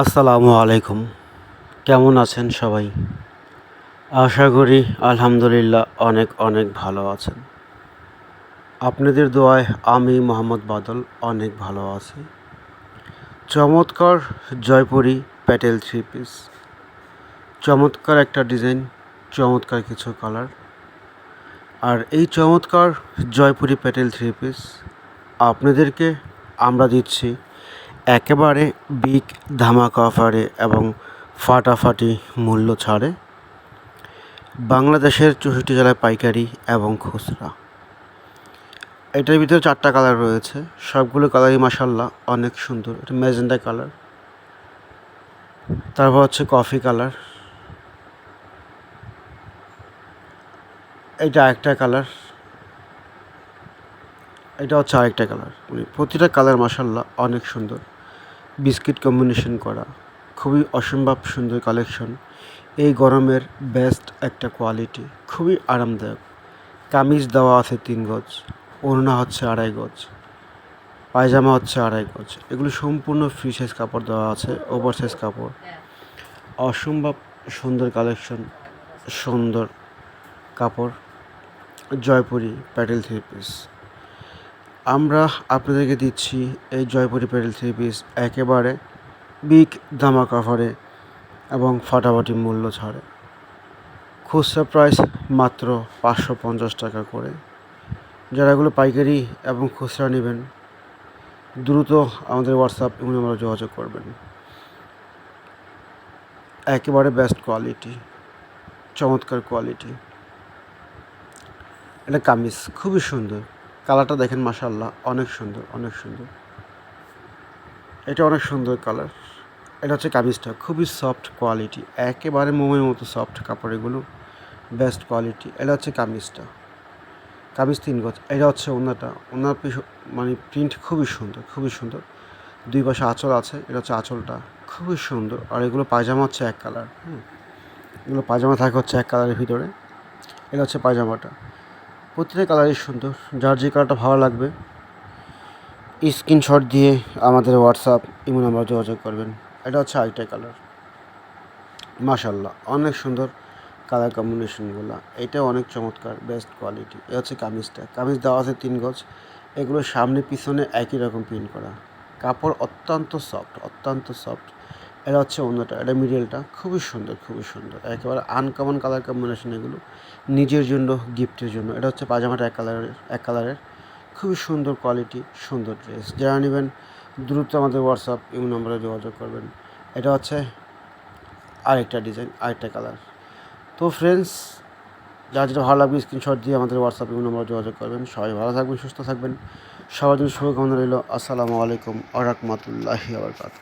আসসালামু আলাইকুম। কেমন আছেন সবাই? আশা করি আলহামদুলিল্লাহ অনেক অনেক ভালো আছেন। আপনাদের দোয়ায় আমি মোহাম্মদ বাদল অনেক ভালো আছি। চমৎকার জয়পুরি প্যাটেল থ্রি পিস। চমৎকার একটা ডিজাইন, চমৎকার কিছু কালার। আর এই চমৎকার জয়পুরি প্যাটেল থ্রি পিস আপনাদেরকে আমরা দিচ্ছি একেবারে বিগ ধামাকা অফারে এবং ফাটাফাটি মূল্য ছাড়ে বাংলাদেশের চৌষট্টি জেলায় পাইকারি এবং খুচরা। এটার ভিতরে চারটা কালার রয়েছে। সবগুলো কালারই মাসাল্লাহ অনেক সুন্দর। এটা ম্যাজেন্ডা কালার। তারপর হচ্ছে কফি কালার। এটা একটা কালার। এটা হচ্ছে আরেকটা কালার। মানে প্রতিটা কালার মাসাল্লাহ অনেক সুন্দর। বিস্কিট কম্বিনেশন করা। খুবই অসম্ভব সুন্দর কালেকশন এই গরমের বেস্ট একটা কোয়ালিটি খুবই আরামদায়ক। কামিজ দেওয়া আছে তিন গজ, ওড়না হচ্ছে আড়াই গজ, পায়জামা হচ্ছে আড়াই গজ। এগুলো সম্পূর্ণ ফ্রি সাইজ কাপড় দেওয়া আছে ওভার সাইজ কাপড়। অসম্ভব সুন্দর কালেকশন সুন্দর কাপড়। জয়পুরি প্যাটেল থ্রি পিস আমরা আপনাদেরকে দিচ্ছি এই জয়পুরি প্যাডেল থ্রি পিস একেবারে বিগ দামা কাভারে এবং ফাটাফাটি মূল্য ছাড়ে। খুচরা প্রাইস মাত্র পাঁচশো পঞ্চাশ টাকা করে। যারা এগুলো পাইকারি এবং খুচরা নেবেন, দ্রুত আমাদের হোয়াটসঅ্যাপ এবং আমরা যোগাযোগ করবেন। একেবারে বেস্ট কোয়ালিটি চমৎকার কোয়ালিটি এটা কামিজ, খুবই সুন্দর। কালারটা দেখেন মাসাল্লাহ অনেক সুন্দর অনেক সুন্দর। এটা অনেক সুন্দর কালার। এটা হচ্ছে কামিজটা খুবই সফট কোয়ালিটি। একেবারে মোমের মতো সফট কাপড় এগুলো বেস্ট কোয়ালিটি। এটা হচ্ছে কামিজটা। কামিজ তিন গজ। এটা হচ্ছে ওনাটা। ওনার মানে প্রিন্ট খুবই সুন্দর খুবই সুন্দর। দুই পাশে আঁচল আছে। এটা হচ্ছে আঁচলটা। খুবই সুন্দর। আর এগুলো পায়জামা হচ্ছে এক কালার। হ্যাঁ এগুলো পায়জামা থাকে হচ্ছে এক কালারের ভিতরে। এটা হচ্ছে পায়জামাটা। প্রতিটা কালারই সুন্দর। যার যে কালারটা ভালো লাগবে স্ক্রিনশট দিয়ে আমাদের হোয়াটসঅ্যাপ ইমো নাম্বার যোগাযোগ করবেন। এটা হচ্ছে আরেকটা কালার। মাশাল্লাহ অনেক সুন্দর কালার কম্বিনেশনগুলো এটা অনেক চমৎকার বেস্ট কোয়ালিটি এ হচ্ছে কামিজটা। কামিজ দেওয়া আছে তিন গজ। এগুলো সামনে পিছনে একই রকম প্রিন্ট করা। কাপড় অত্যন্ত সফট অত্যন্ত সফট এটা হচ্ছে অন্যটা, এটা মিডিয়ালটা খুবই সুন্দর খুবই সুন্দর। একেবারে আনকমন কালার কম্বিনেশন এগুলো। নিজের জন্য গিফটের জন্য। এটা হচ্ছে পাজামাটা এক কালারের এক কালারের খুবই সুন্দর কোয়ালিটি সুন্দর ড্রেস যারা নেবেন, দ্রুত আমাদের হোয়াটসঅ্যাপ ইউ নম্বরে যোগাযোগ করবেন। এটা হচ্ছে আরেকটা ডিজাইন আরেকটা কালার তো ফ্রেন্ডস যা যেটা ভালো লাগবে স্ক্রিনশট দিয়ে আমাদের হোয়াটসঅ্যাপ ইউ নম্বরে যোগাযোগ করবেন। সবাই ভালো থাকবেন, সুস্থ থাকবেন। সবার জন্য শুভকামনা রইল। আসসালামু আলাইকুম আ রহমতুল্লাহি আবরকাত